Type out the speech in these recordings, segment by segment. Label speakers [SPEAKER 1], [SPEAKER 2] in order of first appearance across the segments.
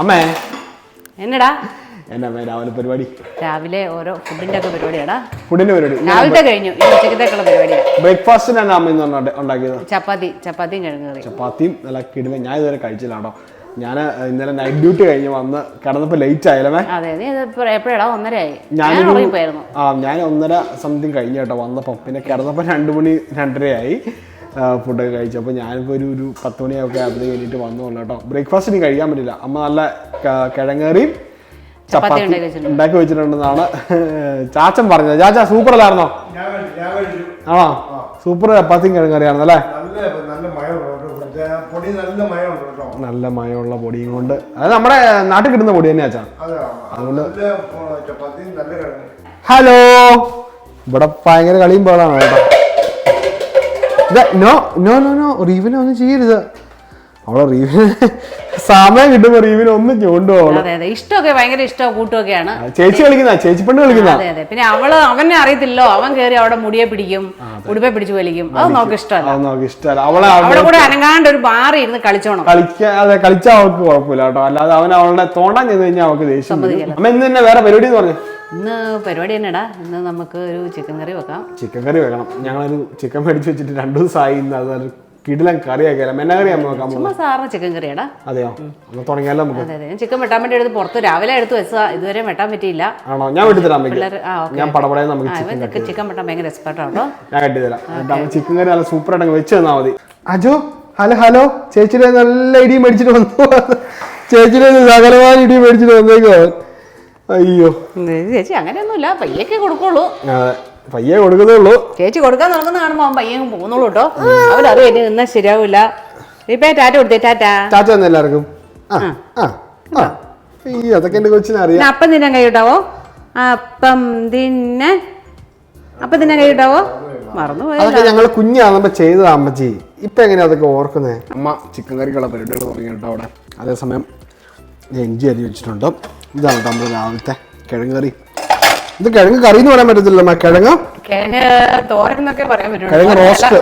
[SPEAKER 1] അമ്മേ.
[SPEAKER 2] എന്നടാ?
[SPEAKER 1] എന്നാ അമ്മേ രാവിലെ പരിപാടി?
[SPEAKER 2] രാവിലെ ഓരോ ഫുഡിന്റെ ഒക്കെ പരിപാടിയാടാ.
[SPEAKER 1] ഫുഡിന്റെ പരിപാടി?
[SPEAKER 2] രാവിലത്തെ കഴിഞ്ഞു. ഈ ഉച്ചക്കത്തേക്കുള്ള പരിപാടിയാ.
[SPEAKER 1] ബ്രേക്ക്ഫാസ്റ്റിനാണ് അമ്മ ഇന്ന് ഉണ്ടാ- ഉണ്ടാക്കിയത്?
[SPEAKER 2] ചപ്പാത്തി ചപ്പാത്തിയും കിഴങ്ങ് കറി
[SPEAKER 1] ചപ്പാത്തിയും നല്ല കിടുമ ഞാൻ ഇതുവരെ കഴിച്ചില്ല കേട്ടോ. ഞാൻ ഇന്നലെ നൈറ്റ് ഡ്യൂട്ടി കഴിഞ്ഞ് വന്ന് കിടന്നപ്പോൾ ലേറ്റ് ആയാലേ
[SPEAKER 2] അതെ നീ എപ്പോഴാ? ഒന്നരയായി ഞാൻ
[SPEAKER 1] ഞാനൊരു ആ ഞാൻ ഒന്നര സംതിങ് കഴിഞ്ഞ കേട്ടോ വന്നപ്പോൾ പിന്നെ കിടന്നപ്പോൾ രണ്ട് മണി രണ്ടരയായി. ഫുഡൊക്കെ കഴിച്ചു. അപ്പോൾ ഞാനിപ്പോൾ ഒരു ഒരു പത്ത് മണിയൊക്കെ ആകുമ്പോൾ കഴിഞ്ഞിട്ട് വന്നുള്ളൂ കേട്ടോ. ബ്രേക്ക്ഫാസ്റ്റ് ഇനി കഴിക്കാൻ പറ്റില്ല. അമ്മ നല്ല കിഴങ്ങേറിയും
[SPEAKER 2] ചപ്പാത്തി ഉണ്ടാക്കി വെച്ചിട്ടുണ്ട്.
[SPEAKER 1] ഉണ്ടാക്കി വെച്ചിട്ടുണ്ടെന്നാണ്. ചാച്ചൻ പറഞ്ഞത്. ചാച്ച സൂപ്പർ അല്ലായിരുന്നോ. ആണോ? സൂപ്പർ ചപ്പാത്തിയും കിഴങ്ങറിയാണെന്ന് അല്ലേ?
[SPEAKER 3] നല്ല
[SPEAKER 1] മയമുള്ള പൊടിയും കൊണ്ട്. അത് നമ്മുടെ നാട്ടിൽ കിട്ടുന്ന പൊടി തന്നെ ചാച്ചാ
[SPEAKER 3] അതുകൊണ്ട്
[SPEAKER 1] ഹലോ ഇവിടെ ഭയങ്കര കളിയും പോലാണ് കേട്ടോ. നോ നോ നോ നോ റീവിനെ ഒന്നും ചെയ്യരുത്. അവളെ റീവിന് സമയം കിട്ടുമ്പോ റീവിനെ ഒന്നും ചൂണ്ടുപോകണം
[SPEAKER 2] അതെ അതെ. ഇഷ്ടമൊക്കെ ഭയങ്കര ഇഷ്ടമോ കൂട്ടുമൊക്കെയാണ്.
[SPEAKER 1] ചേച്ചി കളിക്കുന്ന ചേച്ചി പെണ്ണ് കളിക്കുന്ന.
[SPEAKER 2] അതെ അതെ. പിന്നെ അവൾ അവനെ അറിയത്തില്ലോ അവൻ കേറി അവിടെ മുടിയെ പിടിക്കും ഉടുപ്പെ പിടിച്ചു വലിക്കും. അത് നമുക്ക് ഇഷ്ടമല്ല.
[SPEAKER 1] അത് നമുക്ക് ഇഷ്ടമല്ല. അവളെ
[SPEAKER 2] അവിടെ കൂടെ അനങ്ങാണ്ട് ഒരു ബാറി ഇരുന്ന് കളിച്ചോണം.
[SPEAKER 1] കളിക്കാൻ അതെ കളിച്ചാൽ അവൾക്ക് കുഴപ്പമില്ല കേട്ടോ. അല്ലാതെ അവൻ അവളുടെ തോണ്ടാൻ ചെന്ന് കഴിഞ്ഞാൽ അവൾക്ക് ദേഷ്യം. അമ്മ ഇന്ന് തന്നെ വേറെ പരിപാടി എന്ന് പറഞ്ഞു?
[SPEAKER 2] ഇന്ന് പരിപാടി തന്നെടാ. ഇന്ന് നമുക്ക് ഒരു ചിക്കൻ കറി വെക്കാം.
[SPEAKER 1] ചിക്കൻ കറി വെക്കണം. ഞങ്ങളൊരു ചിക്കൻ മേടിച്ച് വെച്ചിട്ട് രണ്ടു ദിവസമായി ഇന്ന് അത് കിടിലം കറി ആക്കിയാലും മെന്ന കറി വെക്കാൻ
[SPEAKER 2] ചുമ്മാ സാറിന് ചിക്കൻ കറിയാടാ
[SPEAKER 1] അതെയോ? ഒന്ന് തുടങ്ങിയാലോ നമുക്ക്?
[SPEAKER 2] അതെ അതെ. ഞാൻ ചിക്കൻ വെട്ടാൻ വേണ്ടി എടുത്ത് പുറത്ത് രാവിലെ എടുത്ത് വെച്ചാ ഇതുവരെ വെട്ടാൻ പറ്റിയില്ല.
[SPEAKER 1] ആണോ? ഞാൻ വെട്ടിത്തരാം അമ്മയ്ക്ക്.
[SPEAKER 2] പിള്ളേർ ആ ഓക്കെ.
[SPEAKER 1] ഞാൻ പടപടയെ നമുക്ക് ചിക്കൻ
[SPEAKER 2] വെട്ടാൻ ഭയങ്കര എക്സ്പെർട്ട് ആണോ
[SPEAKER 1] ഞാൻ കെട്ടിത്തരാം നമ്മൾ ചിക്കൻ കറി നല്ല സൂപ്പർ ആയിട്ട് വെച്ച് തന്നാൽ മതി. അജോ ഹലോ ഹലോ. ചേച്ചിയുടെ നല്ല ഇടി മേടിച്ചിട്ട് വന്നു. ചേച്ചിയുടെ സകലമായ ഇടി മേടിച്ചിട്ട് വന്നേക്കോ അയ്യോ.
[SPEAKER 2] ചേച്ചി അങ്ങനെയൊന്നുമില്ല. പയ്യൊക്കെ കൊടുക്കുള്ളൂ.
[SPEAKER 1] പയ്യെ കൊടുക്കുന്നേ
[SPEAKER 2] ചേച്ചി കൊടുക്കാൻ നടക്കുന്ന കാണുമ്പോ അവൻ പയ്യെ പോകുന്നുള്ളൂ കേട്ടോ. അവരറിയാം ഇനി നിന്നാ ശരിയാവില്ല ഇപ്പൊ ടാറ്റ കൊടുത്തേ ടാറ്റ.
[SPEAKER 1] ടാറ്റ തന്നെ എല്ലാവർക്കും. ആ ആ. ആ ഈ അതൊക്കെ എന്റെ കൊച്ചിനെ അറിയാം.
[SPEAKER 2] അപ്പം തിന്നാൻ കൈ അപ്പം തിന്നെ. അപ്പം തിന്നാൻ കൈ കിട്ടാവോ മറന്നുപോയി.
[SPEAKER 1] അതൊക്കെ ഞങ്ങൾ കുഞ്ഞാകുമ്പോ ചെയ്തതാ അമ്മച്ചി. ഇപ്പൊ എങ്ങനെയാ അതൊക്കെ ഓർക്കുന്നേ? അമ്മ ചിക്കൻ കറിക്കുള്ള പരിപാടികൾ തുടങ്ങി കേട്ടോ അവിടെ. അതേസമയം ഇഞ്ചി അരി വെച്ചിട്ടുണ്ട്. ഇതാണ് നമ്മുടെ രാവിലത്തെ കിഴങ്ങ് കറി ഇത് കിഴങ്ങ്. കറി എന്ന് പറയാൻ പറ്റത്തില്ല കിഴങ്ങ്
[SPEAKER 2] കിഴങ്ങ്. റോസ്റ്റ്.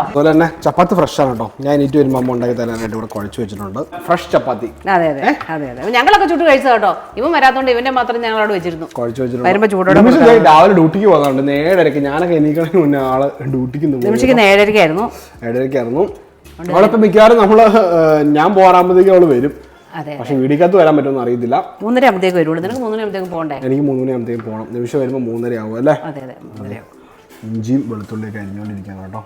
[SPEAKER 1] അതുപോലെ തന്നെ ചപ്പാത്തി ഫ്രഷ് ആണ് കേട്ടോ. ഞാൻ എനിക്ക് വരുമ്പോൾ അമ്മ ഉണ്ടാക്കി തരാനായിട്ട് ഇവിടെ കുഴച്ച് വെച്ചിട്ടുണ്ട്. ഫ്രഷ് ചപ്പാത്തി.
[SPEAKER 2] അതെ അതെ അതെ അതെ. ഞങ്ങളൊക്കെ ചുട്ട് കഴിച്ചത് കേട്ടോ. ഇവൻ വരാത്തോണ്ട് ഇവന്റെ മാത്രം ഞങ്ങളോട് വെച്ചിരുന്നു.
[SPEAKER 1] കുഴച്ച് വെച്ചിട്ടുണ്ട്.
[SPEAKER 2] ചൂടോടെ
[SPEAKER 1] രാവിലെ ഡ്യൂട്ടിക്ക് പോകുന്നുണ്ട് നേടരക്ക് ഞാനൊക്കെ എനിക്കണെങ്കിൽ മുന്നേ ആൾ ഡ്യൂട്ടിക്ക് പോയി
[SPEAKER 2] നിമിഷിക്കുന്ന ഏഴരയ്ക്കായിരുന്നു
[SPEAKER 1] ഏഴരക്കായിരുന്നു അവളിപ്പോ മിക്കവാറും നമ്മൾ ഞാൻ പോരാകുമ്പോഴത്തേക്കും അവൾ വരും. പക്ഷെ വീടിക്കകത്ത് വരാൻ പറ്റുമെന്ന് അറിയത്തില്ല.
[SPEAKER 2] മൂന്നര ആകുമ്പോഴത്തേക്ക് വരുള്ളൂ നിനക്ക് മൂന്നര ആകുമ്പോഴത്തേക്ക് പോകണ്ടേ
[SPEAKER 1] എനിക്ക് മൂന്ന് മണിയാകുമ്പോഴത്തേക്കും പോകണം നിമിഷം വരുമ്പോൾ മൂന്നര ആവും അല്ലേ?
[SPEAKER 2] അതെ അതെ മൂന്നരയാവും
[SPEAKER 1] ഇഞ്ചിയും വെളുത്തുള്ളിയൊക്കെ അരിഞ്ഞുകൊണ്ടിരിക്കുകയാണ് കേട്ടോ.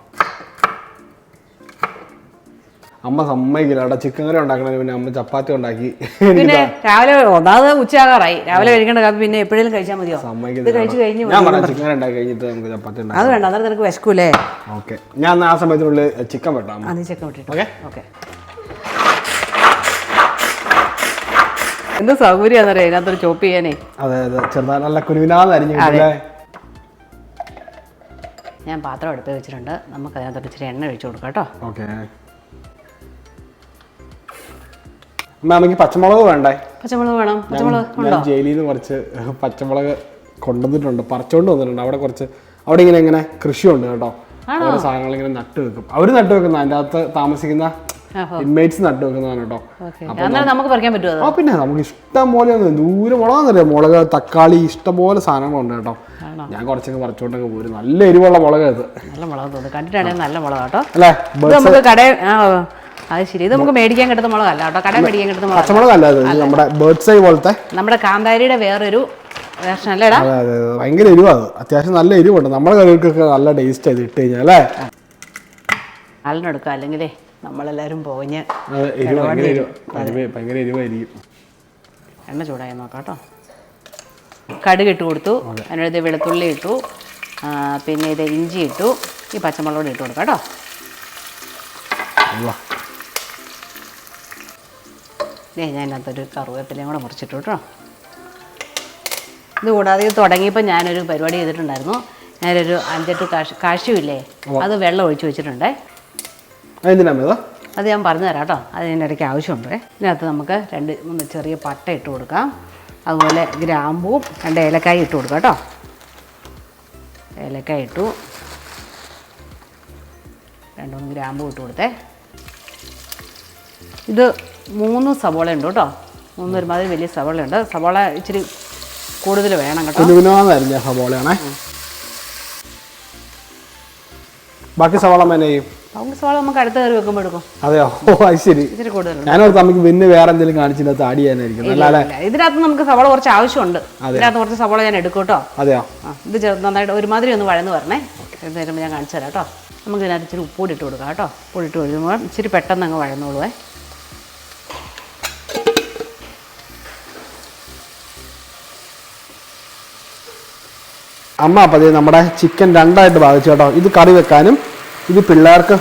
[SPEAKER 1] അമ്മ സമ്മതിക്കില്ല കേട്ടോ. ചിക്കൻ കറി ഉണ്ടാക്കണ പിന്നെ അമ്മ ചപ്പാത്തി ഉണ്ടാക്കി.
[SPEAKER 2] പിന്നെ രാവിലെ ഒന്നാമത് ഉച്ചയാകാറായി. രാവിലെ കഴിക്കേണ്ട കാപ്പി പിന്നെ എപ്പോഴേലും കഴിച്ചാൽ മതിയോ? ഇത് കഴിച്ചു കഴിഞ്ഞ്
[SPEAKER 1] ഞാൻ പറയാം ചിക്കൻ കറി ഉണ്ടാക്കി കഴിഞ്ഞിട്ട് നമുക്ക് ചപ്പാത്തി ഉണ്ടാക്കാം.
[SPEAKER 2] അത് വേണ്ട അന്നേരം നിനക്ക് വിശക്കൂലേ?
[SPEAKER 1] ഓക്കെ. ഞാൻ ആ സമയത്തിനുള്ളിൽ ചിക്കൻ വെട്ടാം
[SPEAKER 2] ആ ചിക്കൻ വിട്ടിട്ട്.
[SPEAKER 1] ഓക്കെ?
[SPEAKER 2] ഓക്കെ. എന്ത് സൗകര്യമാണെന്നറിയാം ഇതിനകത്തൊരു ചോപ്പ് ചെയ്യാനേ.
[SPEAKER 1] അതെ അതെ. ചെറുതായി നല്ല കുരുവിനാന്ന്
[SPEAKER 2] ഞാൻ പാത്രം എടുത്ത് വെച്ചിട്ടുണ്ട്. നമുക്ക് അതിനകത്തോട്ട് ഇച്ചിരി എണ്ണ ഒഴിച്ചു കൊടുക്കാം കേട്ടോ.
[SPEAKER 1] ഓക്കെ. അമ്മ അമ്മയ്ക്ക് പച്ചമുളക് വേണ്ടേ?
[SPEAKER 2] പച്ചമുളക് വേണം. പച്ചമുളക്
[SPEAKER 1] ഞാൻ
[SPEAKER 2] ഉണ്ടോ?
[SPEAKER 1] ജയിലിൽ നിന്ന് കുറച്ച് പച്ചമുളക് കൊണ്ടുവന്നിട്ടുണ്ട്. പറിച്ചോണ്ട് വന്നിട്ടുണ്ട്. അവിടെ കുറച്ച് അവിടെ ഇങ്ങനെ ഇങ്ങനെ കൃഷിയുണ്ട് കേട്ടോ. ഓരോ സാധനങ്ങൾ ഇങ്ങനെ നട്ട് വെക്കും. അവർ നട്ട് വെക്കുന്ന? അതിന്റെ അകത്ത് താമസിക്കുന്ന. ഇൻമേറ്റ്സ് നട്ട് വെക്കുന്നതാണ് കേട്ടോ.
[SPEAKER 2] നമുക്ക് പറിക്കാൻ പറ്റുമോ
[SPEAKER 1] ആ പിന്നെ നമുക്ക് ഇഷ്ടം പോലെ ദൂരെ മുളകാന്നറിയാം മുളക് തക്കാളി ഇഷ്ടം പോലെ സാധനങ്ങളുണ്ട് കേട്ടോ. ഞാൻ കുറച്ചൊക്കെ പറിച്ചോണ്ടൊക്കെ പോരും നല്ല എരിവുള്ള മുളക് അത്
[SPEAKER 2] നല്ല മുളക് കണ്ടിട്ടാണെങ്കിൽ നല്ല മുളക് കേട്ടോ.
[SPEAKER 1] അല്ലേ?
[SPEAKER 2] നമുക്ക് കട അത് ശരി. ഇത് നമുക്ക് മേടിക്കാൻ കിട്ടുന്ന മുളകല്ല കേട്ടോ. കട മേടിക്കാൻ കിട്ടുന്ന മുളക്
[SPEAKER 1] പച്ചമുളക് അല്ല ഇത് ഇത് നമ്മുടെ ബേർഡ്സ് ഐ പോലത്തെ.
[SPEAKER 2] നമ്മുടെ കാന്താരിയുടെ വേറൊരു.
[SPEAKER 1] ഭയങ്കര എരിവാ അത്. അത്യാവശ്യം നല്ല എരിവുണ്ട്. നമ്മുടെ കറികൾക്കൊക്കെ നല്ല ടേസ്റ്റ് ആയിട്ട് ഇട്ട് കഴിഞ്ഞാൽ അല്ലേ?
[SPEAKER 2] അല്ലെടുക്കാം അല്ലെങ്കിലേ നമ്മളെല്ലാവരും പോഞ്ഞ് എണ്ണ ചൂടായി നോക്കാട്ടോ കേട്ടോ. കടുക് ഇട്ട് കൊടുത്തു അതിനടുത്ത് വെളുത്തുള്ളി ഇട്ടു. പിന്നെ ഇത് ഇഞ്ചി ഇട്ടു. ഈ പച്ചമുളക് കൂടി ഇട്ട് കൊടുക്കാം കേട്ടോ. ദേ ഞാൻ അതിനകത്തൊരു കറുവേപ്പിലയും കൂടെ മുറിച്ചിട്ടു കേട്ടോ. ഇത് കൂടാതെ ഇത് തുടങ്ങിയപ്പോൾ ഞാനൊരു പരിപാടി ചെയ്തിട്ടുണ്ടായിരുന്നു. ഞാനൊരു അഞ്ചെട്ട് കാശ് കാശുമില്ലേ അത് വെള്ളം ഒഴിച്ച് വെച്ചിട്ടുണ്ടേ.
[SPEAKER 1] അതെന്തിനാ
[SPEAKER 2] അത് ഞാൻ പറഞ്ഞു തരാം കേട്ടോ. അതിന്റെ ഇടയ്ക്ക് ആവശ്യമുണ്ട്. ഇതിനകത്ത് നമുക്ക് രണ്ട് മൂന്ന് ചെറിയ പട്ട ഇട്ട് കൊടുക്കാം. അതുപോലെ ഗ്രാമ്പൂവും രണ്ട് ഏലക്കായ ഇട്ട് കൊടുക്കാം കേട്ടോ. ഏലക്കായ ഇട്ടു. രണ്ട് മൂന്ന് ഗ്രാമ്പൂ ഇട്ട് കൊടുത്തേ. ഇത് മൂന്ന് സവോള ഉണ്ട് കേട്ടോ. മൂന്ന് ഒരുമാതിരി വലിയ സവോള ഉണ്ട്. സവോള ഇച്ചിരി കൂടുതൽ വേണം കേട്ടോ.
[SPEAKER 1] സവോളയാണേ. ബാക്കി സവാള മേനെ ചെയ്യും.
[SPEAKER 2] ബാക്കി സവോള നമുക്ക് അടുത്ത കറി വെക്കുമ്പോൾ എടുക്കും.
[SPEAKER 1] അതെയോ? ഓ അത് ശരി.
[SPEAKER 2] ഇച്ചിരി കൂടുതലുണ്ട്.
[SPEAKER 1] ഞാനോർത്ത് നമുക്ക് പിന്നെ വേറെ എന്തെങ്കിലും കാണിച്ചിട്ട് ആഡ് ചെയ്യാനായിരിക്കും. അല്ല അല്ലേ
[SPEAKER 2] ഇല്ല, ഇതിനകത്ത് നമുക്ക് സവാള കുറച്ച് ആവശ്യമുണ്ട്. ഇതിനകത്ത് കുറച്ച് സവാള ഞാൻ എടുക്കും കേട്ടോ.
[SPEAKER 1] അതെയോ?
[SPEAKER 2] ഇത് നന്നായിട്ട് ഒരുമാതിരി ഒന്ന് വഴന്ന് പറഞ്ഞേ തരുമ്പോൾ ഞാൻ കാണിച്ചു തരാം കേട്ടോ. നമുക്ക് ഇതിനകത്ത് ഇച്ചിരി ഉപ്പൂടി ഇട്ട് കൊടുക്കാം കേട്ടോ. ഉപ്പൂടി ഇട്ട് കൊടുക്കുമ്പോൾ ഇച്ചിരി പെട്ടെന്ന് അങ്ങ് വഴന്നോളൂ
[SPEAKER 1] അമ്മ അപ്പം നമ്മുടെ ചിക്കൻ രണ്ടായിട്ട് ഭാഗിച്ചു കേട്ടോ. ഇത് കറി വെക്കാനും ഇത് പിള്ളേർക്ക്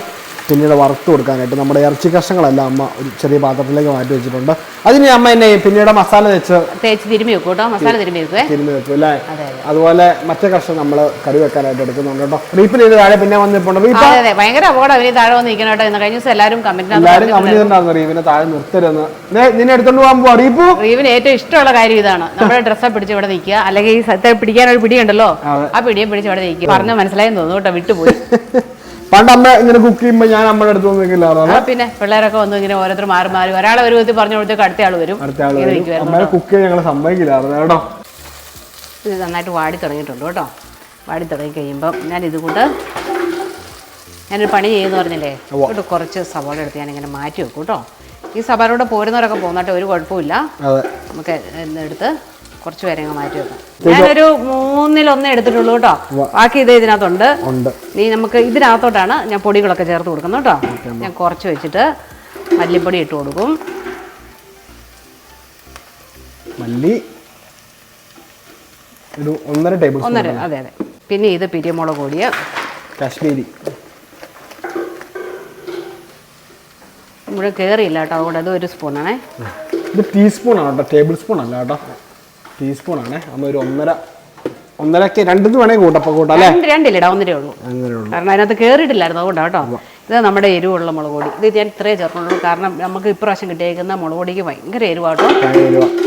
[SPEAKER 1] പിന്നീട് വറുത്ത് കൊടുക്കാനായിട്ട് നമ്മുടെ ഇറച്ചി കഷ്ണങ്ങളെല്ലാം അമ്മ ഒരു ചെറിയ പാത്രത്തിലേക്ക് മാറ്റി വെച്ചിട്ടുണ്ട്. അതിന് അമ്മ എന്നെ പിന്നീട് മസാല വെച്ച്
[SPEAKER 2] തേച്ച് തിരുമ്മി വെക്കും കേട്ടോ. മസാല തിരുമ്മി വെക്കുവേ.
[SPEAKER 1] തിരുമ്പി വെക്കും അല്ലേ?
[SPEAKER 2] അതെ,
[SPEAKER 1] അതുപോലെ മറ്റേ കഷ്ണം നമ്മൾ കറി വെക്കാനായിട്ട് എടുക്കുന്നുണ്ട് കേട്ടോ. റീപ്പിന് ഇത് താഴെ പിന്നെ വന്നിട്ടുണ്ട്.
[SPEAKER 2] അതെ ഭയങ്കര അപകടം. അവർ താഴെ വന്ന് കേട്ടോ. കഴിഞ്ഞ ദിവസം എല്ലാവരും
[SPEAKER 1] എല്ലാവരും കമന്റ് റീവിനെ താഴെ നിർത്തരുന്ന് നിന്നെ എടുത്തോണ്ട് പോകാൻ പോവാ. റീപ്പു.
[SPEAKER 2] റീവിന് ഏറ്റവും ഇഷ്ടമുള്ള കാര്യം ഇതാണ്. നമ്മുടെ ഡ്രസ്സെ പിടിച്ച് ഇവിടെ നിൽക്കുക. അല്ലെങ്കിൽ ഈ സത്തെ പിടിക്കാൻ ഒരു പിടിയുണ്ടല്ലോ. ആ പിടിയെ പിടിച്ച് ഇവിടെ നിൽക്കുക. പറഞ്ഞ മനസ്സിലായെന്ന് തോന്നുന്നു കേട്ടോ. വിട്ടുപോയി.
[SPEAKER 1] പണ്ട് അമ്മ ഇങ്ങനെ കുക്ക് ചെയ്യുമ്പോ ഞാൻ അമ്മയുടെ അടുത്ത്
[SPEAKER 2] ആ പിന്നെ പിള്ളേരൊക്കെ വന്നു ഇങ്ങനെ ഓരോരുത്തർ മാറി മാറി ഒരാളെ ഒരു വിധത്തിൽ പറഞ്ഞു കൊടുത്തേക്ക് അടുത്ത ആൾ വരും.
[SPEAKER 1] അടുത്ത ആൾ.
[SPEAKER 2] നിൽക്കുവായിരുന്നു
[SPEAKER 1] അമ്മയെ കുക്ക് ചെയ്യാൻ ഞങ്ങൾ സമ്മതിക്കില്ലായിരുന്നു കേട്ടോ.
[SPEAKER 2] ഇത് നന്നായിട്ട് വാടി തുടങ്ങിയിട്ടുണ്ട് കേട്ടോ. വാടി തുടങ്ങി കഴിയുമ്പോൾ ഞാൻ ഇത് കൊണ്ട് ഞാനൊരു പണി ചെയ്യുന്നു പറഞ്ഞില്ലേ?
[SPEAKER 1] അതുകൊണ്ട്
[SPEAKER 2] ഇവിടെ കുറച്ച് സവാള എടുത്ത് ഞാൻ ഇങ്ങനെ മാറ്റി വെക്കും കേട്ടോ. ഈ സവാളോടെ പോരുന്നവരൊക്കെ പോകുന്നോട്ടെ ഒരു കുഴപ്പമില്ല നമുക്ക് എടുത്ത് കുറച്ച് പേരെ അങ്ങ് മാറ്റി വെക്കാം. ഞാനൊരു മൂന്നിലൊന്നേ എടുത്തിട്ടുള്ളൂ കേട്ടോ. ബാക്കി ഇത് ഇതിനകത്തുണ്ട്. നീ നമുക്ക് ഇതിനകത്തോട്ടാണ് ഞാൻ പൊടികളൊക്കെ ചേർത്ത് കൊടുക്കുന്നത് കേട്ടോ. ഞാൻ കുറച്ച് വെച്ചിട്ട് മല്ലിപ്പൊടി ഇട്ട് കൊടുക്കും.
[SPEAKER 1] മല്ലി. ഒരു ഒന്നര ടേബിൾ
[SPEAKER 2] ഒന്നര അതെ അതെ. പിന്നെ ഇത് പിരിയമുളക് പൊടിയ.
[SPEAKER 1] കാശ്മീരി.
[SPEAKER 2] ഇവിടെ കയറിയില്ല കേട്ടോ അതുകൊണ്ട് അത് ഒരു സ്പൂണാണേ.
[SPEAKER 1] ഇത് ടീസ്പൂൺ ആണ് കേട്ടോ ടേബിൾ സ്പൂൺ അല്ല കേട്ടോ. ടീസ്പൂൺ ആണേ അമ്മ ഒരു ഒന്നര ഒന്നരക്ക് രണ്ടെന്ന് വേണമെങ്കിൽ കൂട്ടപ്പോൾ കൂട്ടാം അല്ലേ?
[SPEAKER 2] രണ്ട് രണ്ടില്ലടാ ഒന്നരേ ഉള്ളൂ.
[SPEAKER 1] അങ്ങനെയുള്ളൂ
[SPEAKER 2] കാരണം അതിനകത്ത് കയറിയിട്ടില്ലായിരുന്നു അതുകൊണ്ടാണ് കേട്ടോ. ഇത് നമ്മുടെ എരിവുള്ള മുളക് പൊടി. ഇത് ഞാൻ ഇത്രേ ചേർക്കണുള്ളൂ കാരണം നമുക്ക് ഇപ്രാവശ്യം കിട്ടിയേക്കുന്ന മുളക് പൊടിക്ക് ഭയങ്കര എരിവാട്ടോ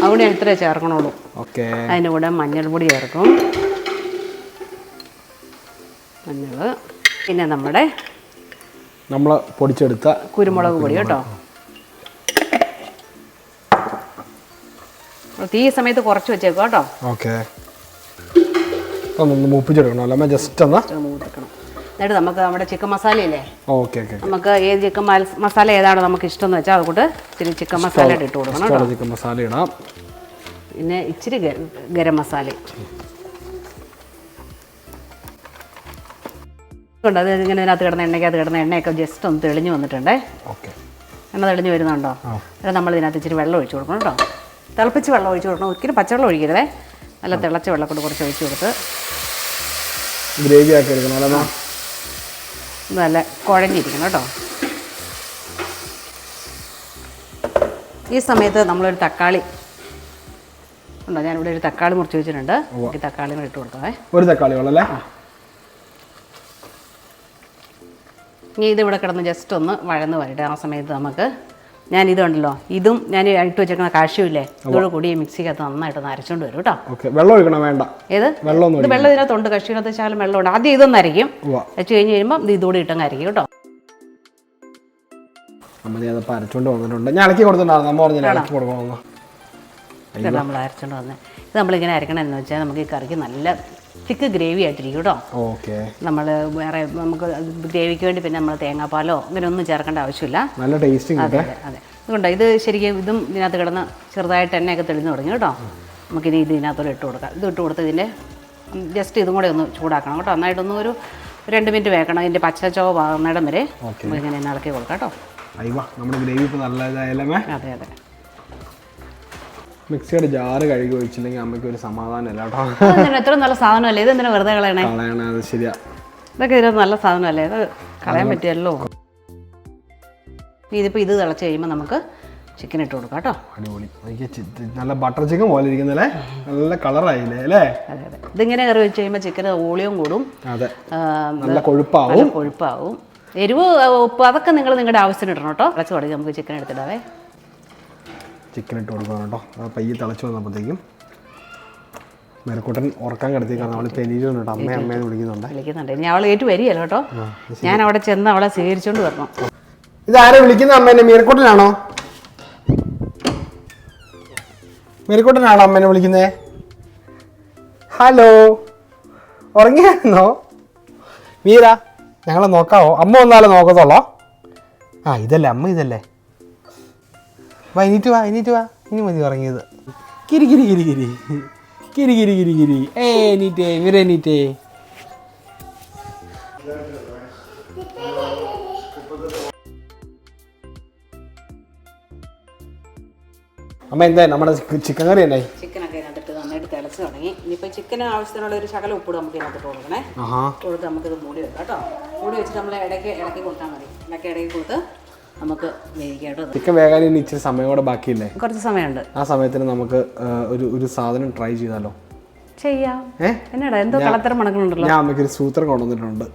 [SPEAKER 2] അതുകൊണ്ട് ഞാൻ ഇത്രേ ചേർക്കണുള്ളൂ.
[SPEAKER 1] ഓക്കെ.
[SPEAKER 2] അതിന്റെ കൂടെ മഞ്ഞൾപ്പൊടി ചേർക്കും. മഞ്ഞൾ പിന്നെ നമ്മുടെ
[SPEAKER 1] നമ്മൾ പൊടിച്ചെടുത്ത
[SPEAKER 2] കുരുമുളക് പൊടി കേട്ടോ. തീ ഈ സമയത്ത് കുറച്ച് വെച്ചേക്കും കേട്ടോ.
[SPEAKER 1] ഓക്കെ. ഒന്ന് മൂപ്പിച്ചെടുക്കണം അല്ലേ? അമ്മ ജസ്റ്റ് ഒന്ന്
[SPEAKER 2] എന്നിട്ട് നമുക്ക് നമ്മുടെ ചിക്കൻ മസാലയില്ലേ
[SPEAKER 1] ഓക്കെ
[SPEAKER 2] നമുക്ക് ഏത് ചിക്കൻ മസാല ഏതാണോ നമുക്ക് ഇഷ്ടം എന്ന് വെച്ചാൽ അതുകൊണ്ട് ഇച്ചിരി ചിക്കൻ മസാല ഇട്ട് കൊടുക്കണം കേട്ടോ.
[SPEAKER 1] ചിക്കൻ മസാല ഇടാം.
[SPEAKER 2] പിന്നെ ഇച്ചിരി ഗരം മസാല ഉണ്ട് അത് ഇങ്ങനെ ഇതിനകത്ത് കിടന്ന എണ്ണയ്ക്കകത്ത് കിടന്ന എണ്ണയൊക്കെ ജസ്റ്റ് ഒന്ന് തെളിഞ്ഞു വന്നിട്ടുണ്ടേ. എണ്ണ തെളിഞ്ഞു വരുന്നുണ്ടോ? അന്നേരം നമ്മൾ ഇതിനകത്ത് ഇച്ചിരി വെള്ളം ഒഴിച്ചു കൊടുക്കണം കേട്ടോ. തിളപ്പിച്ച് വെള്ളം ഒഴിച്ച് കൊടുക്കണം. ഒരിക്കലും പച്ചവെള്ളം ഒഴിക്കരുതേ. നല്ല തിളച്ച വെള്ളം കൊണ്ട് കുറച്ച് ഒഴിച്ച് കൊടുത്ത്.
[SPEAKER 1] ഗ്രേവി ആക്കി എടുക്കണം
[SPEAKER 2] നല്ല കുഴഞ്ഞിരിക്കണം കേട്ടോ. ഈ സമയത്ത് നമ്മളൊരു തക്കാളി ഉണ്ടോ? ഞാനിവിടെ ഒരു തക്കാളി മുറിച്ച് വെച്ചിട്ടുണ്ട്. ഈ തക്കാളി ഇട്ട് കൊടുക്കാവേ.
[SPEAKER 1] ഒരു തക്കാളി വെള്ളല്ലേ
[SPEAKER 2] ഇനി ഇത് ഇവിടെ കിടന്ന് ജസ്റ്റ് ഒന്ന് വഴന്ന് വരട്ടെ. ആ സമയത്ത് നമുക്ക് ഞാൻ ഇതുണ്ടല്ലോ ഇതും ഞാൻ ഇട്ട് വെച്ചേക്കുന്ന കാഷ്യൂല്ലേ ഇതോട് കൂടി മിക്സിക്കകത്ത് നന്നായിട്ട് നരച്ചോണ്ട് അരച്ചോണ്ട് വരും കേട്ടോ.
[SPEAKER 1] വെള്ളം ഒഴിക്കണം വേണ്ട.
[SPEAKER 2] ഏത്?
[SPEAKER 1] വെള്ളം
[SPEAKER 2] ഇത് വെള്ളം ഇതിനകത്തുണ്ട് കഷ്യൂനകത്ത് ശാലം വെള്ളമുണ്ട്. ആദ്യം ഇതൊന്നും അരയ്ക്കും. വെച്ച് കഴിഞ്ഞ് കഴിയുമ്പോൾ ഇത് ഇതുകൂടി ഇട്ടങ്ങ് അരയ്ക്കും കേട്ടോ.
[SPEAKER 1] അമ്മ ഞാൻ അതപ്പോൾ അരച്ചുകൊണ്ട് വന്നിട്ടുണ്ട്. ഞാൻ ഇളക്കി കൊടുത്തിട്ടുണ്ടായിരുന്നു. അമ്മ പറഞ്ഞില്ല ഇളക്കി കൊടുക്കണമെന്ന്.
[SPEAKER 2] ഇതാണ് നമ്മൾ അരച്ചോണ്ട് വന്നത് ഇത് നമ്മളിങ്ങനെ അരക്കണമെന്ന് വെച്ചാൽ നമുക്ക് ഈ കറിക്ക് നല്ല തിക്ക് ഗ്രേവി ആയിട്ടിരിക്കും കേട്ടോ.
[SPEAKER 1] ഓക്കെ.
[SPEAKER 2] നമ്മൾ വേറെ നമുക്ക് ഗ്രേവിക്ക് വേണ്ടി പിന്നെ നമ്മൾ തേങ്ങാപ്പാലോ അങ്ങനെ ഒന്നും ചേർക്കേണ്ട ആവശ്യമില്ല.
[SPEAKER 1] നല്ല ടേസ്റ്റിംഗ്
[SPEAKER 2] അതെ അതെ അതെ. അതുകൊണ്ട് ഇത് ശരിക്കും ഇതും ഇതിനകത്ത് കിടന്ന് ചെറുതായിട്ട് എണ്ണയൊക്കെ തെളിഞ്ഞു തുടങ്ങി കേട്ടോ. നമുക്കിനി ഇത് ഇതിനകത്തോടെ ഇട്ട് കൊടുക്കാം. ഇത് ഇട്ട് കൊടുത്ത് ഇതിന്റെ ജസ്റ്റ് ഇതും കൂടെ ഒന്ന് ചൂടാക്കണം കേട്ടോ. നന്നായിട്ടൊന്ന് ഒരു രണ്ട് മിനിറ്റ് വേക്കണം. ഇതിന്റെ പച്ചച്ചോ പാകുന്നിടം വരെ ഒന്ന് ഇളക്കി കൊടുക്കാം കേട്ടോ.
[SPEAKER 1] നമ്മുടെ ഗ്രേവി ഇപ്പോൾ നല്ല ഇതായാലേ
[SPEAKER 2] അതെ അതെ.
[SPEAKER 1] മിക്സിയുടെ ജാറ് കഴുകി ഒഴിച്ചില്ലെങ്കിൽ അമ്മയ്ക്ക് ഒരു സമാധാനമില്ല കേട്ടോ.
[SPEAKER 2] അതെന്തിനാ എത്ര നല്ല സാധനമല്ലേ? ഇത് എന്തിനാ വെറുതെ കളയണേ?
[SPEAKER 1] കളയണേ അത് ശരിയാ.
[SPEAKER 2] ഇതൊക്കെ ഇതിനകത്ത് നല്ല സാധനമല്ലേ? ഇത് കളയാൻ പറ്റിയല്ലോ. ഇതിപ്പോൾ ഇത് തിളച്ച് കഴിയുമ്പോൾ നമുക്ക് ചിക്കൻ ഇട്ട് കൊടുക്കാം കേട്ടോ.
[SPEAKER 1] അടിപൊളി. എനിക്ക് നല്ല ബട്ടർ ചിക്കൻ പോലെ ഇരിക്കുന്നല്ലേ നല്ല കളറായില്ലേ അല്ലേ?
[SPEAKER 2] അതെ അതെ. ഇതിങ്ങനെ കറി വെച്ച് കഴിയുമ്പോൾ ചിക്കന് ഓളിയും കൂടും.
[SPEAKER 1] അതെ. നല്ല കൊഴുപ്പാവും.
[SPEAKER 2] കൊഴുപ്പാവും. എരിവ് ഉപ്പ് അതൊക്കെ നിങ്ങൾ നിങ്ങളുടെ ആവശ്യത്തിന് ഇടണം കേട്ടോ. തിളച്ച് തുടങ്ങി നമുക്ക് ചിക്കൻ എടുത്തിടാവേ.
[SPEAKER 1] ചിക്കൻ ഇട്ട് കൊടുക്കണം കേട്ടോ. പയ്യെ തിളച്ച് വന്നപ്പോഴത്തേക്കും മെരക്കൂട്ടൻ ഉറക്കാൻ കിടത്തിയേക്കാണ് അവൾ പെനീരുണ്ട് അമ്മ അമ്മയെന്ന് വിളിക്കുന്നുണ്ട്.
[SPEAKER 2] വിളിക്കുന്നുണ്ട്. ഇനി അവൾ ഏറ്റു വരികയല്ലോ കേട്ടോ. ഞാൻ അവിടെ ചെന്ന് അവളെ സ്വീകരിച്ചുകൊണ്ട് വരണം.
[SPEAKER 1] ഇതാരെ വിളിക്കുന്ന അമ്മേനെ? മീരക്കൂട്ടനാണോ മീരക്കൂട്ടനാണോ അമ്മേനെ വിളിക്കുന്നേ? ഹലോ. ഉറങ്ങിയായിരുന്നോ? മീര ഞങ്ങളെ നോക്കാവോ? അമ്മ വന്നാലേ നോക്കത്തുള്ളോ? ആ ഇതല്ലേ അമ്മ ഇതല്ലേ. വാ ഇനീറ്റ് വാ ഇനീറ്റ് വാ. ഇനി മതി ഉറങ്ങിയത് കിരി കിരി കിരി കിരി. കിരി കിരി കിരി കിരി. ഏ നീറ്റേ ഇവരെ നീറ്റേ അമ്മ എന്താ നമ്മുടെ ചിക്കൻ കറി എന്നായി
[SPEAKER 2] ചിക്കനൊക്കെ ഇതിനകത്തിട്ട് നന്നായിട്ട് തിളച്ച് തുടങ്ങി. ഇനിയിപ്പോൾ ചിക്കന് ആവശ്യത്തിനുള്ള ഒരു ശകലം ഉപ്പ് നമുക്ക് ഇതിനകത്ത് കൊടുക്കണേ. കൊടുത്ത് നമുക്കിത് മൂടി വെക്കാം കേട്ടോ. മൂടി വെച്ചിട്ട് നമ്മൾ ഇടയ്ക്ക് ഇടയ്ക്ക് കൊടുത്താൽ മതി. ഇടയ്ക്ക് ഇടയ്ക്ക് കൊടുത്ത് നമുക്ക് വേവിക്കാം.
[SPEAKER 1] ചിക്കൻ വേകാൻ ഇനി ഇച്ചിരി സമയം കൂടെ ബാക്കിയില്ലേ?
[SPEAKER 2] കുറച്ച് സമയമുണ്ട്.
[SPEAKER 1] ആ സമയത്തിന് നമുക്ക് ഒരു ഒരു സാധനം ട്രൈ ചെയ്താലോ?
[SPEAKER 2] ചെയ്യാം. എന്നടാ എന്തോ കളത്തരം മണക്കണുണ്ടല്ലോ
[SPEAKER 1] ഞാൻ അമ്മയ്ക്ക് ഒരു സൂത്രം കൊണ്ടുവന്നിട്ടുണ്ട്.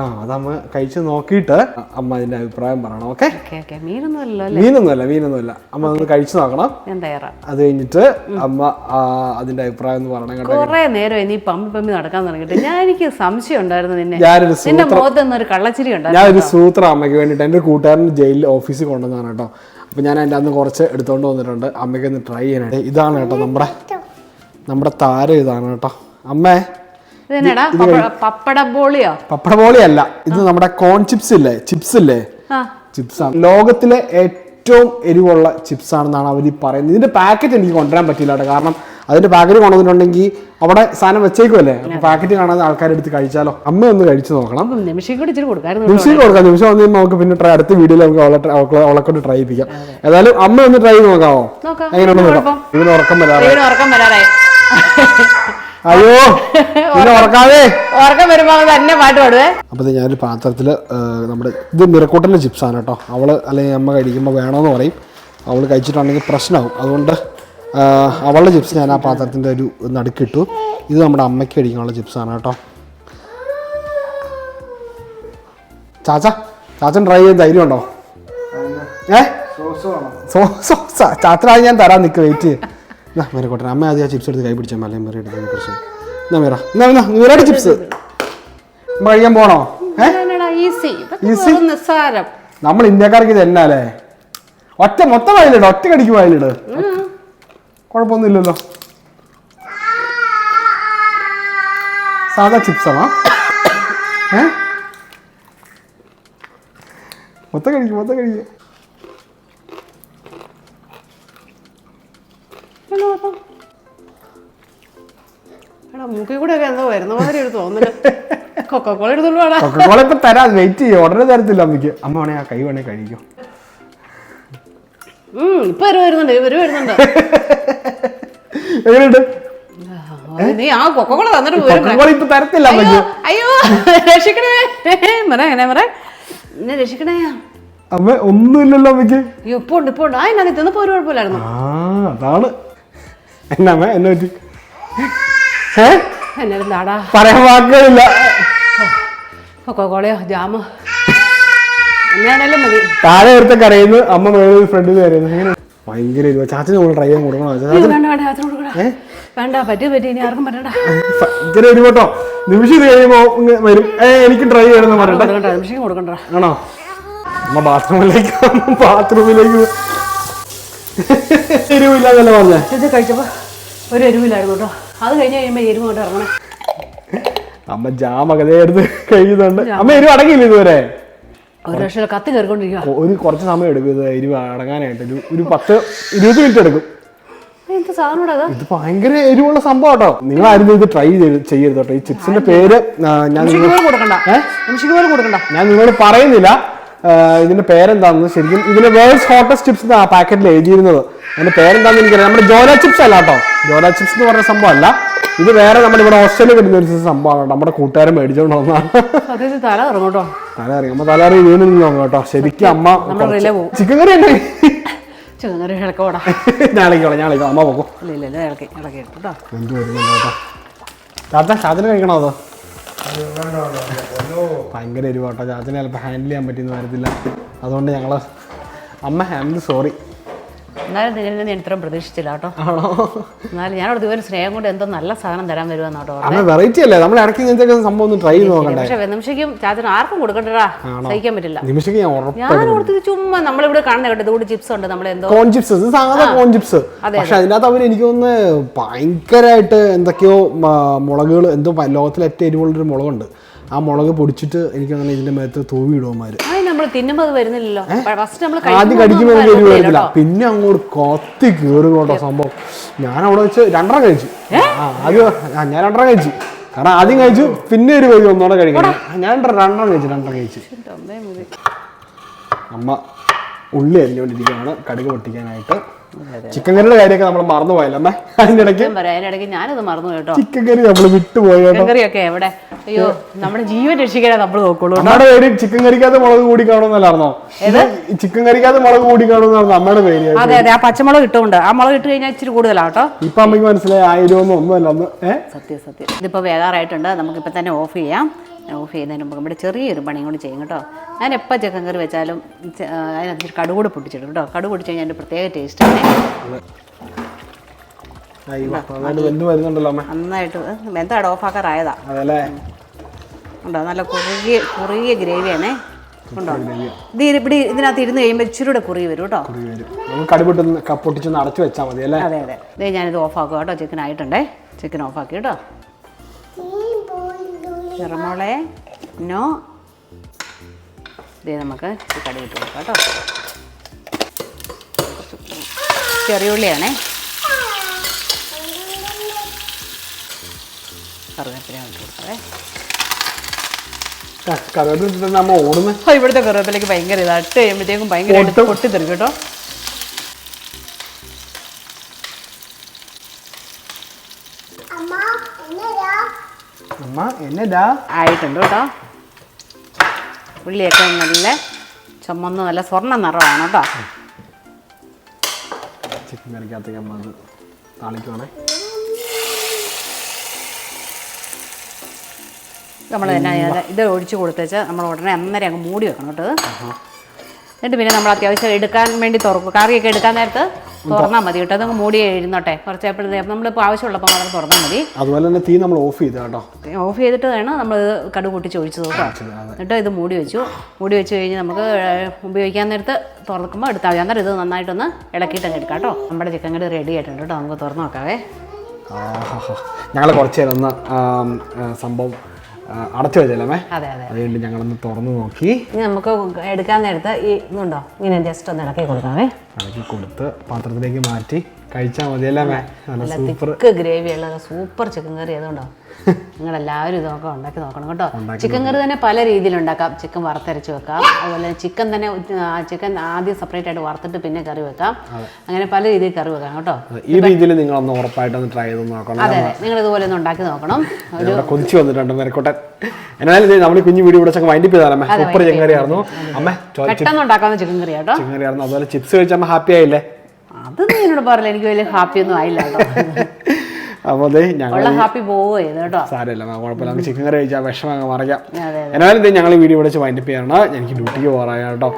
[SPEAKER 1] ആ അത് അമ്മ കഴിച്ച് നോക്കിയിട്ട് അമ്മ അതിന്റെ അഭിപ്രായം പറയണം ഓക്കെ? മീനൊന്നുമല്ല മീനൊന്നുമല്ല. അമ്മ ഒന്ന് കഴിച്ചു നോക്കണം.
[SPEAKER 2] ഞാൻ
[SPEAKER 1] അത് കഴിഞ്ഞിട്ട് അമ്മ അതിന്റെ അഭിപ്രായം പറയണം കേട്ടോ
[SPEAKER 2] കുറേ നേരം നീ പമ്പി പമ്പി നടക്കാൻ തുടങ്ങിയിട്ട് ഞാൻ എനിക്ക് സംശയം ഉണ്ടായിരുന്നു നിന്നെ. നിന്റെ മുഖത്ത് ഒരു കള്ളച്ചിരി ഉണ്ടായിരുന്നു
[SPEAKER 1] ഒരു സൂത്രം അമ്മയ്ക്ക് വേണ്ടിയിട്ട് എന്റെ കൂട്ടുകാരൻ ജയിലിൽ ഓഫീസിൽ കൊണ്ടുവന്നാണ് കേട്ടോ. അപ്പൊ ഞാൻ എന്റെ അന്ന് കുറച്ച് എടുത്തുകൊണ്ട് വന്നിട്ടുണ്ട്. അമ്മയ്ക്ക് ഒന്ന് ട്രൈ ചെയ്യാനായിട്ട്. ഇതാണ് കേട്ടോ നമ്മുടെ നമ്മുടെ താരം ഇതാണ് കേട്ടോ. അമ്മേ
[SPEAKER 2] ഇതെന്നാടാ? പപ്പട ബോളിയോ?
[SPEAKER 1] പപ്പട പോളിയല്ല ഇത് നമ്മുടെ കോൺ ചിപ്സ് ഇല്ലേ? ചിപ്സ് ഇല്ലേ? ചിപ്സ് ആണ്. ലോകത്തിലെ ഏറ്റവും എരിവുള്ള ചിപ്സ് ആണെന്നാണ് അവർ പറയുന്നത്. ഇതിന്റെ പാക്കറ്റ് എനിക്ക് കൊണ്ടുവരാൻ പറ്റില്ല കേട്ടോ. കാരണം അതിന്റെ പാക്കറ്റ് കൊണ്ടുവന്നിട്ടുണ്ടെങ്കിൽ അവിടെ സാധനം വെച്ചേക്കുമല്ലേ പാക്കറ്റ് കാണാതെ ആൾക്കാരെടുത്ത് കഴിച്ചാലോ? അമ്മ ഒന്ന് കഴിച്ചു നോക്കണം.
[SPEAKER 2] നിമിഷം
[SPEAKER 1] കൊടുക്കാം. നിമിഷം വന്നു നമുക്ക് പിന്നെ ട്രൈ അടുത്ത വീഡിയോയിൽ നമുക്ക് അവളെ കൊണ്ട് ട്രൈ ചെയ്യിപ്പിക്കാം. ഏതായാലും അമ്മ ഒന്ന് ട്രൈ നോക്കാമോ
[SPEAKER 2] നോക്കാം.
[SPEAKER 1] എങ്ങനെയുണ്ടെന്ന് നോക്കാം. ഇതിന് ഉറക്കം വരാറ്
[SPEAKER 2] ദൈവത്തിന് ഉറക്കം വരാറായി.
[SPEAKER 1] അയ്യോ പിന്നെ ഉറക്കാതെ.
[SPEAKER 2] ഉറക്കം വരുമ്പോ തന്നെ പാട്ട് പാടുവേ.
[SPEAKER 1] അപ്പൊ ഞാനൊരു പാത്രത്തിൽ നമ്മുടെ ഇത് ചിപ്സ് ആണ് കേട്ടോ. അവൾ അല്ലെങ്കിൽ അമ്മ കഴിക്കുമ്പോൾ വേണമെന്ന് പറയും. അവൾ കഴിച്ചിട്ടുണ്ടെങ്കിൽ പ്രശ്നമാവും അതുകൊണ്ട് അവളുടെ ചിപ്സ് ഞാൻ ആ പാത്രത്തിന്റെ ഒരു നടുക്കിട്ടു. ഇത് നമ്മുടെ അമ്മയ്ക്ക് കഴിക്കാനുള്ള ചിപ്സ് ആണ് കേട്ടോ. ചാച്ച ചാച്ചൻ ട്രൈ ചെയ്യാൻ ധൈര്യമുണ്ടോ ഏ?
[SPEAKER 3] സോസോ
[SPEAKER 1] ചാച്ചനായി ഞാൻ തരാൻ നിൽക്കും വെയിറ്റ് എന്നാ മിറക്കോട്ടെ അമ്മ ആദ്യം ആ ചിപ്സ് എടുത്ത് കൈ പിടിച്ചാൽ മല്ലേ മിറ എടുത്തതിന് പ്രശ്നം എന്നാ മിറ എന്നാ എന്നാ മിറയുടെ ചിപ്സ് കഴിക്കാൻ പോണോ?
[SPEAKER 2] ഈസി
[SPEAKER 1] നമ്മൾ ഇന്ത്യക്കാർക്ക് ഇത് എന്നാലേ ഒറ്റ മൊത്തം വയലിട് ഒറ്റ കടിക്ക് വയലിട് കുഴപ്പമൊന്നുമില്ലല്ലോ. സാധാ ചിപ്സാണോ ഏ? മൊത്തം കഴിക്കും മൊത്തം കഴിക്കും.
[SPEAKER 2] തോന്നൽ കൊക്കോള എടുത്തോണ്ട് വേടാ.
[SPEAKER 1] കൊക്കക്കോള ഇപ്പൊ തരാ. വെയിറ്റ് ചെയ്യും. ഉടനെ തരത്തില്ല അമ്മയ്ക്ക്. അമ്മ വേണേ ആ കൈ വേണേ കഴിക്കും
[SPEAKER 2] ഇപ്പൊ വരും വരുന്നുണ്ട്. ഇവർ വരുന്നുണ്ട്.
[SPEAKER 1] എങ്ങനെയുണ്ട്?
[SPEAKER 2] നീ ആ കൊക്കോള തന്നിട്ട്
[SPEAKER 1] ഇപ്പൊ തരത്തില്ല
[SPEAKER 2] അയ്യോ
[SPEAKER 1] അമ്മയ്ക്ക്.
[SPEAKER 2] അയ്യോ രക്ഷിക്കണേ. മറ എങ്ങനെ മറ. എന്നെ രക്ഷിക്കണേ.
[SPEAKER 1] അമ്മ ഒന്നുമില്ലല്ലോ അമ്മയ്ക്ക്.
[SPEAKER 2] ഇപ്പൊ ഉണ്ട് ഇപ്പൊ ഉണ്ട്. ആ എന്നാ തിന്നപ്പോ ഒരു കുഴപ്പമില്ലായിരുന്നു.
[SPEAKER 1] ആ അതാണ്. എന്നാ അമ്മ എന്നെ പറ്റി? ഏ?
[SPEAKER 2] എന്നാലും നാടാ
[SPEAKER 1] പറയാൻ വാക്കുകളില്ല.
[SPEAKER 2] കൊക്കോളയോ ജാമോ? എന്നാണേലും മതി.
[SPEAKER 1] താഴെ ഒരുത്ത കരയുന്നു അമ്മ മേളിൽ ഫ്രണ്ടിൽ കരയുന്നു. അങ്ങനെ ഭയങ്കര ഇരുവ ചാച്ചന് നമ്മൾ ട്രൈ ചെയ്യാൻ കൊടുക്കണോ.
[SPEAKER 2] വേണ്ട വേണ്ട അതിനോട് കൊടുക്കടാ. വേണ്ട പറ്റി പറ്റി ഇനി ആർക്കും പറ്റണ്ട.
[SPEAKER 1] ഭയങ്കര ഒരു കേട്ടോ നിമിഷം ഇത് കഴിയുമ്പോ ഇങ്ങ് വരും. ഏ എനിക്ക് ട്രൈ ചെയ്യണമെന്ന് പറയട്ടെ.
[SPEAKER 2] കൊടുക്കണ്ട നിമിഷം കൊടുക്കണ്ട.
[SPEAKER 1] ആണോ? അമ്മ ബാത്റൂമിലേക്ക് ബാത്റൂമിലേക്ക് എരിവില്ലാന്നല്ലേ പറഞ്ഞേ?
[SPEAKER 2] ഇത് കഴിച്ചപ്പോ ഒരു എരിവില്ലായിരുന്നു കേട്ടോ. അത് കഴിഞ്ഞ് കഴിയുമ്പോ എരിവ് കൊണ്ട് ഇറങ്ങണം.
[SPEAKER 1] അമ്മ ജാമകതയെ എടുത്ത് കഴിയുന്നുണ്ട് അമ്മ എരിവ് അടങ്ങിയില്ല ഇതുവരെ?
[SPEAKER 2] ഒരു ലക്ഷം കത്തി കയറിക്കൊണ്ടിരിക്കുക
[SPEAKER 1] ഒരു കുറച്ച് സമയം എടുക്കും ഇത് എരിവ് അടങ്ങാനായിട്ട്. ഒരു ഒരു പത്ത് ഇരുപത് മിനിറ്റ് എടുക്കും. ഇത് ഭയങ്കര എരിവുള്ള സംഭവം കേട്ടോ. നിങ്ങൾ ആരും ഇത് ട്രൈ ചെയ്ത് ചെയ്യരുത് കേട്ടോ. ഈ ചിപ്സിന്റെ പേര് ഞാൻ നിങ്ങൾ-
[SPEAKER 2] കൊടുക്കണ്ട.
[SPEAKER 1] ഞാൻ നിങ്ങളോട് പറയുന്നില്ല. ഇതിന്റെ പേരെന്താണെന്ന് ശരിക്കും ഇതിന് വേൾഡ്സ് ഹോട്ടസ്റ്റ് ചിപ്സ് ആ പാക്കറ്റിൽ എഴുതിയിരുന്നത്. അതിന്റെ പേരെന്താണെന്ന് എനിക്കറിയാം നമ്മുടെ ജോല ചിപ്സ് അല്ല കേട്ടോ. ജോല ചിപ്സ് എന്ന് പറഞ്ഞ സംഭവം അല്ല ഇത് വേറെ നമ്മുടെ ഇവിടെ ഓസ്ട്രേലിയ കിട്ടുന്ന ഒരു സംഭവമാണ് കേട്ടോ. നമ്മുടെ കൂട്ടുകാരൻ മേടിച്ചോണ്ട് വന്നതാണ്
[SPEAKER 2] തല ഇറങ്ങും കേട്ടോ.
[SPEAKER 1] തല അറിയാം അമ്മ തല വീണ് നോക്കാം കേട്ടോ. ശരിക്കും അമ്മ ചിക്കൻ കറി ഉണ്ട്
[SPEAKER 2] ചെറുന്നൊരു ഇളക്കോടാ
[SPEAKER 1] ഞാളിക്കോളാം ഞാളിക്കോ അമ്മ പോകും
[SPEAKER 2] ഇല്ല ഇല്ല ഇല്ല ഇളക്കി ഇളക്കി ഇട്ടു കേട്ടോ.
[SPEAKER 1] എന്ത് വരുന്നുണ്ടോ കേട്ടോ? ചാത്തിന് കഴിക്കണോ അതോ?
[SPEAKER 3] അത് ഒരു
[SPEAKER 1] ഭയങ്കര എരിവാട്ടോ. ചാച്ചനെ ചിലപ്പോൾ ഹാൻഡിൽ ചെയ്യാൻ പറ്റിയെന്ന് വരത്തില്ല. അതുകൊണ്ട് ഞങ്ങൾ അമ്മ ഹാൻഡിൽ സോറി
[SPEAKER 2] എന്നാലും നിന്നെ ഞാൻ ഇത്രയും പ്രതീക്ഷിച്ചില്ല കേട്ടോ.
[SPEAKER 1] ആണോ?
[SPEAKER 2] എന്നാലും ഞാനോട് ഇതുപോലെ സ്നേഹം കൊണ്ട് എന്തോ നല്ല സാധനം തരാൻ വരുമെന്ന് കേട്ടോ
[SPEAKER 1] അമ്മ വെറൈറ്റി അല്ലേ? നമ്മൾ ഇടയ്ക്ക് ഇങ്ങനത്തെ സംഭവം ഒന്ന് ട്രൈ ചെയ്ത് നോക്കണ്ടേ?
[SPEAKER 2] പക്ഷേ നിമിഷയ്ക്കും ചാച്ചന് ആർക്കും കൊടുക്കണ്ടടാ. സഹിക്കാൻ പറ്റില്ല.
[SPEAKER 1] നിമിഷക്ക് ഞാൻ ഉറപ്പ്
[SPEAKER 2] ഞാൻ ഓർത്തത് ചുമ്മാ നമ്മളിവിടെ കാണുന്ന കേട്ടോ ഇതുകൂടി ചിപ്സ് ഉണ്ട് നമ്മൾ എന്തോ.
[SPEAKER 1] കോൺ ചിപ്സ് ഇത് സാധാ കോൺ ചിപ്സ് പക്ഷെ അതിനകത്ത് അവർ എനിക്ക് തോന്നുന്നു ഭയങ്കരമായിട്ട് എന്തൊക്കെയോ മുളകുകൾ എന്തോ ലോകത്തിലെ ഏറ്റവും എരിവുള്ളൊരു മുളകുണ്ട്. ആ മുളക് പൊടിച്ചിട്ട് എനിക്ക് അങ്ങനെ ഇതിന്റെ മേത്ത് തൂവി ഇടുവന്മാര്
[SPEAKER 2] അത് നമ്മൾ തിന്നുമ്പോൾ അത് വരുന്നില്ലല്ലോ. ഫസ്റ്റ് നമ്മൾ
[SPEAKER 1] ആദ്യം കടിക്കുമ്പോൾ എനിക്ക് എരിവ് പിന്നെ അങ്ങോട്ട് കൊത്തി കേറി കേട്ടോ സംഭവം. ഞാൻ അവിടെ വെച്ച് രണ്ടര കഴിച്ചു. ആദ്യം ഞാൻ രണ്ടര കഴിച്ചു. കാരണം ആദ്യം കഴിച്ചു പിന്നെ ഒരു കഴിച്ചു ഒന്നോടെ കഴിക്കണം. ഞാൻ രണ്ടെണ്ണം കഴിച്ചു രണ്ടെണ്ണം കഴിച്ചു. അമ്മ ഉള്ളി അരിഞ്ഞുകൊണ്ടിരിക്കുകയാണ്. കടുക് പൊട്ടിക്കാനായിട്ട്. ചിക്കൻ കറിയുടെ കാര്യമൊക്കെ നമ്മൾ മറന്നുപോയല്ലോ അമ്മ? അതിന്റെ ഇടയ്ക്ക്
[SPEAKER 2] ഞാൻ പറയാം അതിനിടയ്ക്ക് ഞാനത് മറന്നു കേട്ടോ.
[SPEAKER 1] ചിക്കൻ കറി നമ്മൾ വിട്ടുപോയോ
[SPEAKER 2] കറിയൊക്കെ എവിടെ? അയ്യോ നമ്മുടെ ജീവൻ രക്ഷിക്കാനേ നമ്മൾ നോക്കുള്ളൂ
[SPEAKER 1] നമ്മുടെ പേര് ചിക്കൻ കറിക്കകത്ത് മുളക് കൂടി കാണുമെന്നല്ലായിരുന്നോ? ചിക്കൻ കറിക്കകത്ത് മുളക് കൂടി കാണുമെന്നായിരുന്നു അമ്മയുടെ പേര്
[SPEAKER 2] അതെ അതെ ആ പച്ചമുളക് ഇട്ടുകൊണ്ട് ആ മുളക് ഇട്ട് കഴിഞ്ഞാൽ ഇച്ചിരി കൂടുതലാണ് കേട്ടോ.
[SPEAKER 1] ഇപ്പൊ അമ്മയ്ക്ക് മനസ്സിലായി ആയിരം ഒന്നും ഒന്നുമല്ല ഒന്ന് ഏഹ്
[SPEAKER 2] സത്യം സത്യം. ഇതിപ്പോൾ വേകാറായിട്ടുണ്ട് നമുക്കിപ്പോൾ തന്നെ ഓഫ് ചെയ്യാം. ഓഫ് ചെയ്യുന്നതിന് മുമ്പ് നമ്മുടെ ചെറിയൊരു പണിയും കൂടി ചെയ്യും കേട്ടോ. ഞാൻ എപ്പോൾ ചിക്കൻ കറി വെച്ചാലും അതിനകത്ത് കടുകൂടെ പൊട്ടിച്ചിടും കേട്ടോ. കടുക് പൊട്ടിച്ച് കഴിഞ്ഞാൽ അതിന്റെ പ്രത്യേക ടേസ്റ്റ്
[SPEAKER 1] അയ്യോ നന്നായിട്ട്
[SPEAKER 2] എന്താ ഓഫാക്കാറായതാ. ഉണ്ടോ? നല്ല കുറുകിയ കുറുകിയ ഗ്രേവിയാണേ. ഉണ്ടോ? ഇത് ഇവിടെ ഇതിനകത്ത് ഇരുന്ന് കഴിയുമ്പോൾ ഇച്ചിരി കൂടെ കുറുകി വരും കേട്ടോ.
[SPEAKER 1] കടുപിട്ട് അടച്ചു വെച്ചാൽ മതി അല്ലേ?
[SPEAKER 2] അതെ അതെ. ഇതേ ഞാനിത് ഓഫാക്കുക കേട്ടോ. ചിക്കൻ ആയിട്ടുണ്ടേ. ചിക്കൻ ഓഫാക്കി കേട്ടോ. ചെറുമോളെ നോ. ഇതേ നമുക്ക് ഈ കടി ഇട്ട് കൊടുക്കാം കേട്ടോ. ചെറിയ കറിവേപ്പില ഇട്ട് കൊടുക്കാവേ
[SPEAKER 1] കറിവേപ്പിട്ട് നമ്മ ഓടുന്നത്
[SPEAKER 2] ഓ, ഇവിടുത്തെ കറിവേപ്പിലേക്ക് ഭയങ്കര ഇതാ. ഇട്ട് കഴിയുമ്പോഴത്തേക്കും ഭയങ്കരമായിട്ട്
[SPEAKER 1] പൊട്ടും.
[SPEAKER 2] പൊട്ടിത്തെറിക്കും കേട്ടോ. ആയിട്ടുണ്ട് കേട്ടോ. ഉള്ളിയൊക്കെ നല്ല ചുമന്ന് നല്ല സ്വർണ നിറമാണ് കേട്ടോ.
[SPEAKER 1] ചിക്കൻ കറിക്കകത്തേക്ക് അമ്മ അത് താളിക്കുവാണേ.
[SPEAKER 2] നമ്മൾ തന്നെ ഇത് ഒഴിച്ച് കൊടുത്തേച്ച് നമ്മൾ ഉടനെ അന്നേരം അങ്ങ് മൂടി വെക്കണം കേട്ടോ. എന്നിട്ട് പിന്നെ നമ്മൾ അത്യാവശ്യം എടുക്കാൻ വേണ്ടി തുറക്കും. കറിയൊക്കെ എടുക്കാൻ നേരത്ത് തുറന്നാൽ മതി കേട്ടോ. അതങ്ങ് മൂടി എഴുന്നോട്ടെ. കുറച്ച് എപ്പോഴും നമ്മളിപ്പോൾ ആവശ്യമുള്ളപ്പോൾ മാത്രം തുറന്നാൽ മതി.
[SPEAKER 1] അതുപോലെ തന്നെ തീ നമ്മൾ ഓഫ് ചെയ്ത് കേട്ടോ.
[SPEAKER 2] ഓഫ് ചെയ്തിട്ട് വേണം നമ്മൾ ഇത് കടുക് കൂട്ടി ചോദിച്ചു നോക്കാം എന്നിട്ട് ഇത് മൂടി വെച്ചു. മൂടി വെച്ച് കഴിഞ്ഞ് നമുക്ക് ഉപയോഗിക്കാൻ നേരത്ത് തുറക്കുമ്പോൾ എടുത്താൽ മതി. അന്നേരം ഇത് നന്നായിട്ടൊന്ന് ഇളക്കിയിട്ട് തന്നെ എടുക്കാം കേട്ടോ. നമ്മുടെ ചിക്കൻ കറി റെഡി ആയിട്ടുണ്ട് കേട്ടോ. നമുക്ക് തുറന്നു നോക്കാവേ.
[SPEAKER 1] ഞങ്ങൾ കുറച്ച് നേരം ഒന്ന് സംഭവം അടച്ചു വെച്ചല്ലേ
[SPEAKER 2] അതെ അതെ
[SPEAKER 1] അതുകൊണ്ട് ഞങ്ങളൊന്ന് തുറന്നു നോക്കി.
[SPEAKER 2] ഇനി നമുക്ക് എടുക്കാൻ നേരത്ത് ഈ ഇതുണ്ടോ? ഇങ്ങനെ ജസ്റ്റ് ഒന്ന് ഇളക്കി കൊടുക്കാമേ
[SPEAKER 1] ഇളക്കി കൊടുത്ത് പാത്രത്തിലേക്ക് മാറ്റി. കഴിച്ചാൽ മതിയല്ലേ മേ നല്ല സൂപ്പർ.
[SPEAKER 2] ഗ്രേവി ഉള്ള സൂപ്പർ ചിക്കൻ കറി അതുകൊണ്ടോ? നിങ്ങൾ എല്ലാവരും ഇതൊക്കെ ഉണ്ടാക്കി നോക്കണം കേട്ടോ. ചിക്കൻ കറി തന്നെ പല രീതിയിൽ ഉണ്ടാക്കാം. ചിക്കൻ വറുത്തരച്ച് വെക്കാം. അതുപോലെ ചിക്കൻ തന്നെ ചിക്കൻ ആദ്യം സെപ്പറേറ്റ് ആയിട്ട് വറുത്തിട്ട് പിന്നെ കറി വെക്കാം. അങ്ങനെ പല രീതിയിൽ കറി വെക്കാം കേട്ടോ.
[SPEAKER 1] ഈ രീതിയിൽ നിങ്ങൾ ഒന്ന് ഉറപ്പായിട്ടൊന്ന് ട്രൈ ചെയ്ത് നോക്കണം
[SPEAKER 2] അതെ അതെ. നിങ്ങൾ ഇതുപോലെ ഒന്ന് ഉണ്ടാക്കി നോക്കണം.
[SPEAKER 1] കൊതിച്ചു വന്നിട്ടുണ്ട് മെരക്കോട്ടെ എന്നാലും നമ്മൾ കുഞ്ഞു വീഡിയോ ഇവിടെ വൈൻഡിപ്പ് ചെയ്താലേ സൂപ്പർ ചെങ്കറി ആയിരുന്നു. അമ്മ
[SPEAKER 2] പെട്ടെന്ന് ഉണ്ടാക്കാവുന്ന ചിക്കൻ കറി കേട്ടോ.
[SPEAKER 1] കറിയായിരുന്നു അതുപോലെ ചിപ്സ് കഴിച്ചാൽ ഹാപ്പി ആയില്ലേ?
[SPEAKER 2] അത് എന്നോട് പറയില്ല എനിക്ക് വലിയ ഹാപ്പി ഒന്നും ആയില്ല കേട്ടോ.
[SPEAKER 1] അപ്പോൾ അതെ ഞങ്ങൾ
[SPEAKER 2] ഹാപ്പി കേട്ടോ.
[SPEAKER 1] സാരമില്ല മാം, കുഴപ്പമില്ല. നമുക്ക് ചിക്കൻ കറി കഴിച്ചാൽ വിഷമം അങ്ങ് മറിയാം
[SPEAKER 2] അതെ.
[SPEAKER 1] എന്നാലും ഇത് ഞങ്ങൾ ഈ വീഡിയോ വിളിച്ച് വൈൻഡപ്പ് ചെയ്യണം. എനിക്ക് ഡ്യൂട്ടിക്ക് പോകാറായ കേട്ടോ.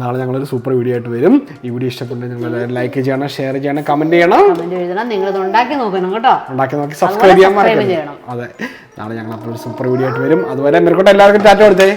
[SPEAKER 1] നാളെ ഞങ്ങളൊരു സൂപ്പർ വീഡിയോ ആയിട്ട് വരും. ഈ വീഡിയോ ഇഷ്ടപ്പെട്ടെങ്കിൽ നിങ്ങൾ ലൈക്ക് ചെയ്യണം ഷെയർ ചെയ്യണം
[SPEAKER 2] കമന്റ് ചെയ്യണം. നിങ്ങൾ ഉണ്ടാക്കി നോക്കണം കേട്ടോ.
[SPEAKER 1] ഉണ്ടാക്കി നോക്കി സബ്സ്ക്രൈബ് ചെയ്യാൻ. അതെ. നാളെ ഞങ്ങൾ അപ്പോൾ സൂപ്പർ വീഡിയോ ആയിട്ട് വരും. അതുവരെ മെറുക്കോട്ടെ എല്ലാവർക്കും ടാറ്റ കൊടുത്തേ.